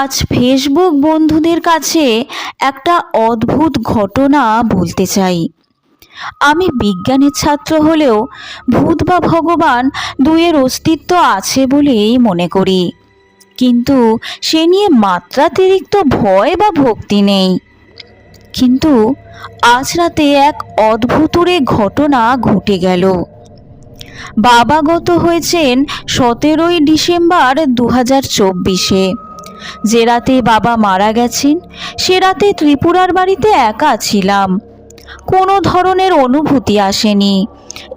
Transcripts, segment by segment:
আজ ফেসবুক বন্ধুদের কাছে একটা অদ্ভুত ঘটনা বলতে চাই। আমি বিজ্ঞানের ছাত্র হলেও ভূত বা ভগবান দুইয়ের অস্তিত্ব আছে বলেই মনে করি। কিন্তু সে নিয়ে মাত্রাতিরিক্ত ভয় বা ভক্তি নেই। কিন্তু আজ রাতে এক অদ্ভুতুরে ঘটনা ঘটে গেল। বাবা গত হয়েছেন সতেরোই ডিসেম্বর দু হাজার চব্বিশে। যে রাতে বাবা মারা গেছেন, সে রাতে ত্রিপুরার বাড়িতে একা ছিলাম। কোনো ধরনের অনুভূতি আসেনি।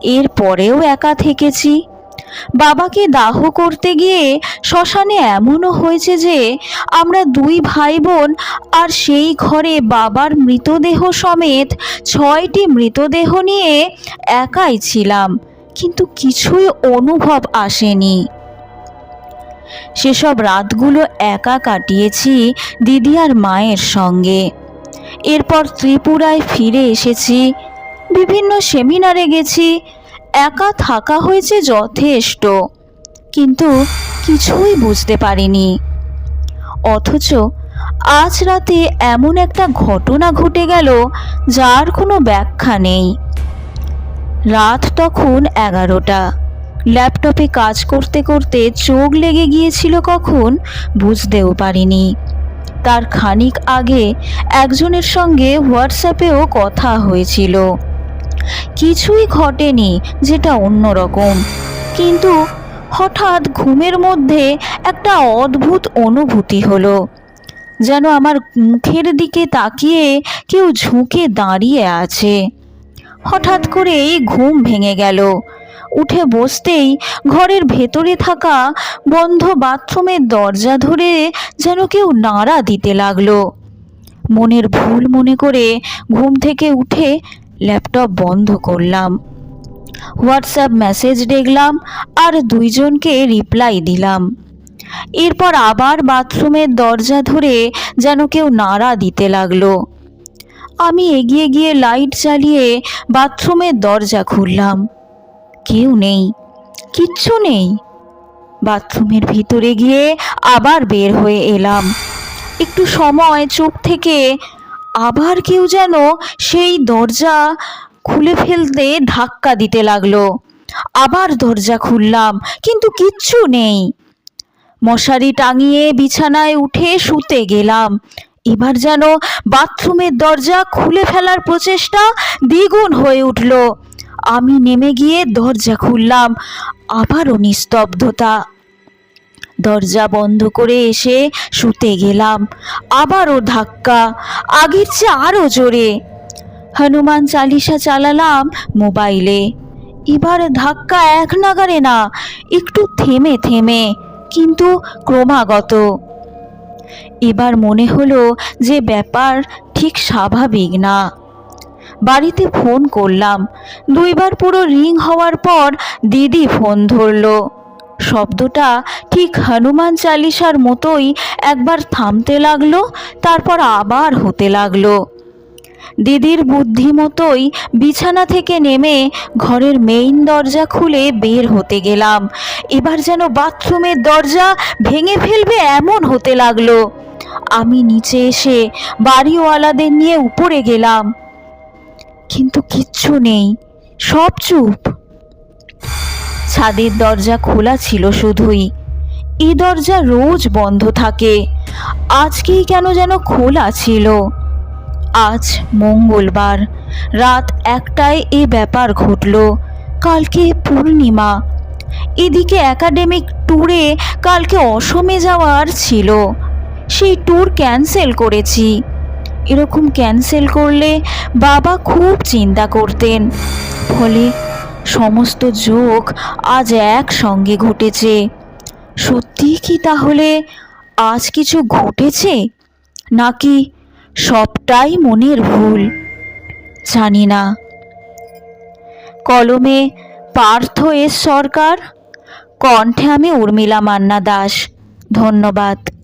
এর পরেও একা থেকেছি। বাবাকে দাহ করতে গিয়ে শ্মশানে এমনও হয়েছে যে, আমরা দুই ভাই বোন আর সেই ঘরে বাবার মৃতদেহ সমেত ছয়টি মৃতদেহ নিয়ে একাই ছিলাম। কিন্তু কিছুই অনুভব আসেনি। সেসব রাতগুলো একা কাটিয়েছি দিদি আর মায়ের সঙ্গে। এরপর ত্রিপুরায় ফিরে এসেছি, বিভিন্ন সেমিনারে গেছি, একা থাকা হয়েছে যথেষ্ট, কিন্তু কিছুই বুঝতে পারিনি। অথচ আজ রাতে এমন একটা ঘটনা ঘটে গেল যার কোনো ব্যাখ্যা নেই। রাত তখন এগারোটা। ল্যাপটপে কাজ করতে করতে চোখ লেগে গিয়েছিল কখন, বুঝতেও পারিনি। তার খানিক আগে একজনের সঙ্গে হোয়াটসঅ্যাপেও কথা হয়েছিল। কিছুই ঘটেনি যেটা অন্যরকম। কিন্তু হঠাৎ ঘুমের মধ্যে একটা অদ্ভুত অনুভূতি হলো, যেন আমার মুখের দিকে তাকিয়ে কেউ ঝুঁকে দাঁড়িয়ে আছে। হঠাৎ করেই ঘুম ভেঙে গেল। উঠে বসতেই ঘরের ভেতরে থাকা বন্ধ বাথরুমের দরজা ধরে যেন কেউ নাড়া দিতে লাগল। মনের ভুল মনে করে ঘুম থেকে উঠে ল্যাপটপ বন্ধ করলাম। হোয়াটসঅ্যাপ মেসেজ দেখলাম আর দুইজনকে রিপ্লাই দিলাম। এরপর আবার বাথরুমের দরজা ধরে যেন কেউ নাড়া দিতে লাগল। আমি এগিয়ে গিয়ে লাইট জ্বালিয়ে বাথরুমের দরজা খুললাম। কেউ নেই, কিচ্ছু নেই। বাথরুমের ভিতরে গিয়ে আবার বের হয়ে এলাম। একটু সময় চোখ থেকে আবার কেউ যেন সেই দরজা খুলে ফেলতে ধাক্কা দিতে লাগল। আবার দরজা খুললাম, কিন্তু কিচ্ছু নেই। মশারি টাঙিয়ে বিছানায় উঠে শুতে গেলাম। এবার যেন বাথরুমের দরজা খুলে ফেলার প্রচেষ্টা দ্বিগুণ হয়ে উঠল। আমি নেমে গিয়ে দরজা খুললাম, আবারও নিস্তব্ধতা। দরজা বন্ধ করে এসে শুতে গেলাম, আবারও ধাক্কা, আগের চেয়ে আরও জোরে। হনুমান চালিসা চালালাম মোবাইলে। এবার ধাক্কা এক নাগারে না, একটু থেমে থেমে, কিন্তু ক্রমাগত। এবার মনে হলো যে ব্যাপার ঠিক স্বাভাবিক না। বাড়িতে ফোন করলাম। দুইবার পুরো রিং হওয়ার পর দিদি ফোন ধরলো। শব্দটা ঠিক হনুমান চালিসার মতোই একবার থামতে লাগল, তারপর আবার হতে লাগল। দিদির বুদ্ধি মতোই বিছানা থেকে নেমে ঘরের মেইন দরজা খুলে বের হতে গেলাম। এবার যেন বাথরুমের দরজা ভেঙে ফেলবে এমন হতে লাগল। আমি নিচে এসে বাড়িওয়ালাদের নিয়ে উপরে গেলাম। কিন্তু কিচ্ছু নেই, সব চুপ। ছাদের দরজা খোলা ছিল শুধুই। এই দরজা রোজ বন্ধ থাকে, আজকেই কেন যেন খোলা ছিল। আজ মঙ্গলবার, রাত একটায় এ ব্যাপার ঘটল, কালকে পূর্ণিমা। এদিকে একাডেমিক ট্যুরে কালকে অসমে যাওয়ার ছিল। সেই ট্যুর ক্যান্সেল করেছি। এরকম ক্যান্সেল করলে বাবা খুব চিন্তা করতেন। ফলে সমস্ত যোগ আজ একসঙ্গে ঘটেছে। সত্যি কি তাহলে আজ কিছু ঘটেছে? নাকি সবটাই মনের ভুল? জানি না। কলমে পার্থ এস সরকার, কণ্ঠে আমি উর্মিলা মান্না দাস। ধন্যবাদ।